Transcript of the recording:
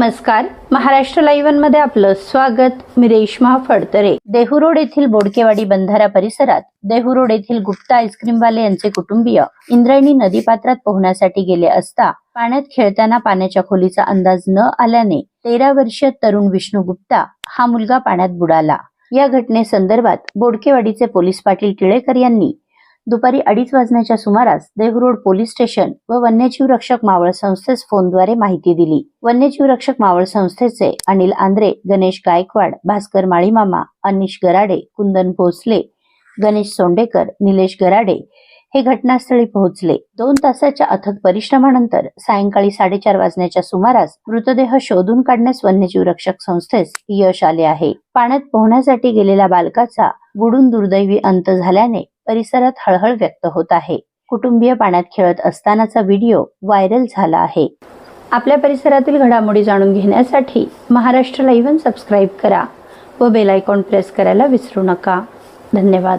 नमस्कार. महाराष्ट्र लाईव्हमध्ये आपलं स्वागत. मी रेश्मा फडतरे. देहुरोड येथील बोडकेवाडी बंधारा परिसरात देहुरोड येथील गुप्ता आईस्क्रीमवाले यांचे कुटुंबीय इंद्रायणी नदीपात्रात पोहण्यासाठी गेले असता पाण्यात खेळताना पाण्याच्या खोलीचा अंदाज न आल्याने तेरा वर्षीय तरुण विष्णू गुप्ता हा मुलगा पाण्यात बुडाला. या घटनेसंदर्भात बोडकेवाडीचे पोलीस पाटील टिळेकर यांनी दुपारी अडीच वाजण्याच्या सुमारास देहरोड पोलीस स्टेशन व वन्यजीव रक्षक मावळ संस्थेस फोनद्वारे माहिती दिली. वन्यजीव रक्षक मावळ संस्थेचे अनिल आंद्रे गणेश गायकवाड भास्कर माळीमामा अनिश गराडे कुंदन भोसले गणेश सोंडेकर निलेश गराडे हे घटनास्थळी पोहोचले. दोन तासाच्या अथक परिश्रमानंतर सायंकाळी साडेचार वाजण्याच्या सुमारास मृतदेह शोधून काढण्यास वन्यजीव रक्षक संस्थेस यश आले आहे. पाण्यात पोहण्यासाठी गेलेल्या बालकाचा बुडून दुर्दैवी अंत झाल्याने परिसरात हळहळ व्यक्त होत आहे. कुटुंबीय पाण्यात खेळत असतानाचा व्हिडिओ व्हायरल झाला आहे. आपल्या परिसरातील घडामोडी जाणून घेण्यासाठी महाराष्ट्र लाईव्ह सबस्क्राईब करा व बेल आयकॉन प्रेस करायला विसरू नका. धन्यवाद.